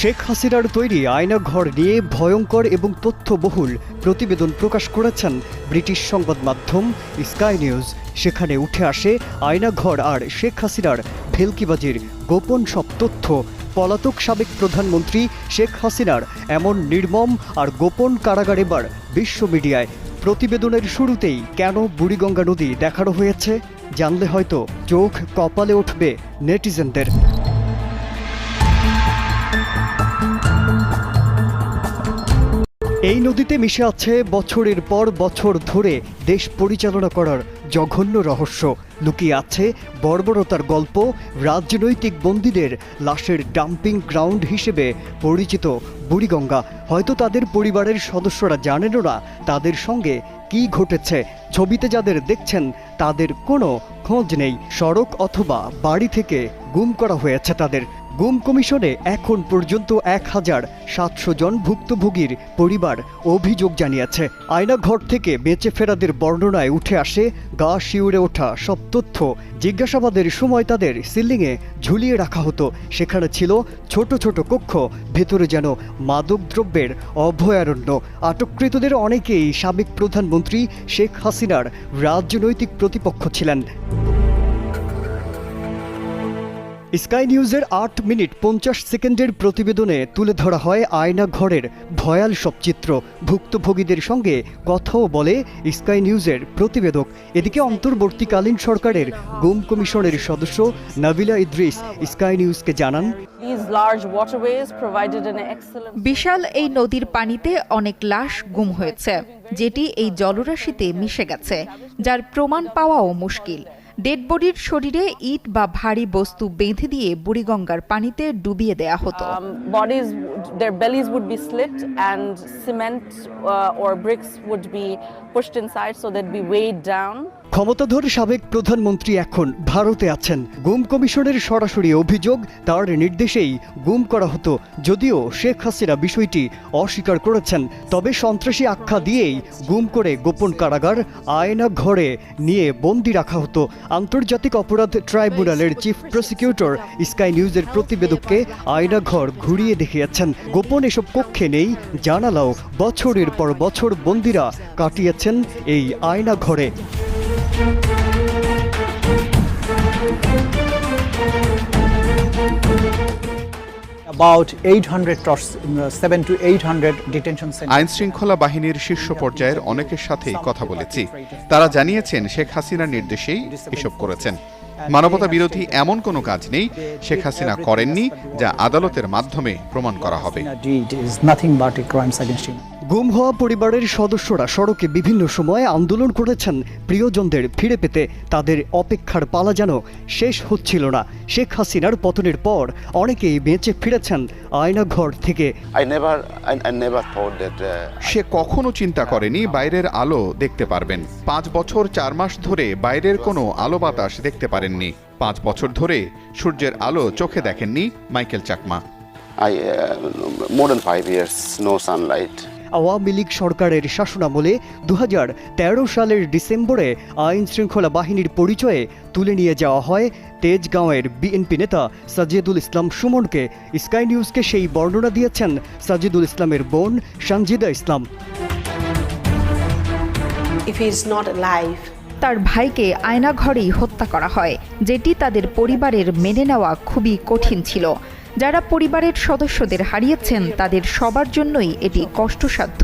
শেখ হাসিনার তৈরি আয়নাঘর নিয়ে ভয়ঙ্কর এবং তথ্যবহুল প্রতিবেদন প্রকাশ করেছেন ব্রিটিশ সংবাদ মাধ্যম স্কাই নিউজ। সেখানে উঠে আসে আয়নাঘর আর শেখ হাসিনার ভেলকিবাজির গোপন সব তথ্য। পলাতক সাবেক প্রধানমন্ত্রী শেখ হাসিনার এমন নির্মম আর গোপন কারাগার এবার বিশ্ব মিডিয়ায়। প্রতিবেদনের শুরুতেই কেন বুড়িগঙ্গা নদী দেখানো হয়েছে? জানলে হয়তো চোখ কপালে উঠবে নেটিজেনদের। এই নদীতে মিশে আছে বছরের পর বছর ধরে দেশ পরিচালনা করার জঘন্য রহস্য। লুকিয়ে আছে বর্বরতার গল্প, রাজনৈতিক বন্দীদের লাশের ডাম্পিং গ্রাউন্ড হিসেবে পরিচিত বুড়িগঙ্গা। হয়তো তাদের পরিবারের সদস্যরা জানেনও না তাদের সঙ্গে কি ঘটেছে। ছবিতে যাদের দেখছেন তাদের কোনো খোঁজ নেই। সড়ক অথবা বাড়ি থেকে গুম করা হয়েছে তাদের। গুম কমিশনে এখন পর্যন্ত এক হাজার সাতশো জন ভুক্তভোগীর পরিবার অভিযোগ জানিয়েছে। আয়নাঘর থেকে বেঁচে ফেরাদের বর্ণনায় উঠে আসে, গা শিউরে ওঠা সব তথ্য। জিজ্ঞাসাবাদের সময় তাদের সিলিংয়ে ঝুলিয়ে রাখা হতো। সেখানে ছিল ছোট ছোট কক্ষ, ভেতরে যেন মাদকদ্রব্যের অভয়ারণ্য। আটককৃতদের অনেকেই সাবেক প্রধানমন্ত্রী শেখ হাসিনার রাজনৈতিক প্রতিপক্ষ ছিলেন। স্কাই নিউজের আট মিনিট পঞ্চাশ সেকেন্ডের প্রতিবেদনে তুলে ধরা হয় আয়না ঘরের ভয়াল সব চিত্র। ভুক্তভোগীদের সঙ্গে কথাও বলে স্কাই নিউজের প্রতিবেদক। এদিকে অন্তর্বর্তীকালীন সরকারের গুম কমিশনের সদস্য নাবিলা ইদ্রিস স্কাই নিউজকে জানান বিশাল এই নদীর পানিতে অনেক লাশ গুম হয়েছে যেটি এই জলরাশিতে মিশে গেছে যার প্রমাণ পাওয়াও মুশকিল। ডেড বডির শরীরে ইট বা ভারী বস্তু বেঁধে দিয়ে বুড়িগঙ্গার পানিতে ডুবিয়ে দেয়া হতো। Bodies their bellies would be slit and cement or bricks would be pushed inside so that be weight down ক্ষমতাধর সাবেক প্রধানমন্ত্রী এখন ভারতে আছেন। গুম কমিশনের সরাসরি অভিযোগ, তার নির্দেশেই গুম করা হতো। যদিও শেখ হাসিনা বিষয়টি অস্বীকার করেছেন, তবে সন্ত্রাসী আখ্যা দিয়েই গুম করে গোপন কারাগার, আয়না ঘরে নিয়ে বন্দি রাখা হতো। আন্তর্জাতিক অপরাধ ট্রাইব্যুনালের চিফ প্রসিকিউটর স্কাই নিউজের প্রতিবেদককে আয়না ঘর ঘুরিয়ে দেখিয়েছেন। গোপন এসব কক্ষে নেই, জানালাও বছরের পর বছর বন্দিরা কাটিয়েছেন এই আয়না ঘরে। About 800 or uh, 7 to 800 detention centers. আইন শৃঙ্খলা বাহিনীর শীর্ষ পর্যায়ের অনেকের সাথেই কথা বলেছি। তারা জানিয়েছেন শেখ হাসিনার নির্দেশেই এসব করেছেন। মানবতা বিরোধী এমন কোনো কাজ নেই শেখ হাসিনা করেননি যা আদালতের মাধ্যমে প্রমাণ করা হবে। গুম হওয়া পরিবারের সদস্যরা সড়কে বিভিন্ন সময়ে আন্দোলন করেছেন। প্রিয়জনদের ফিরে পেতে তাদের অপেক্ষার পালা যেন শেষ হচ্ছিল না। শেখ হাসিনার পতনের পর অনেকেই বেঁচে ফিরেছেন আয়নাঘর থেকে. Uh, সে কখনো চিন্তা করেনি বাইরের আলো দেখতে পারবেন। পাঁচ বছর চার মাস ধরে বাইরের কোনো আলো বাতাস দেখতে পারেননি। পাঁচ বছর ধরে সূর্যের আলো চোখে দেখেননি Michael Chakma. I uh, more than five years, no sunlight. Awami League সরকারের শাসনামলে দু তেরো সালের ডিসেম্বরে আইন শৃঙ্খলা বাহিনীর পরিচয়ে তুলে নিয়ে যাওয়া হয় তেজগাঁওয়ের বিএনপি নেতা সাজিদুল ইসলাম সুমনকে। স্কাই নিউজকে সেই বর্ণনা দিয়েছেন সাজিদুল ইসলামের বোন সঞ্জিদা ইসলাম। If he's not alive, তার ভাইকে আয়নাঘরেই হত্যা করা হয় যেটি তাদের পরিবারের মেনে নেওয়া খুবই কঠিন ছিল। যারা পরিবারের সদস্যদের হারিয়েছেন তাদের সবার জন্যই এটি কষ্টসাধ্য।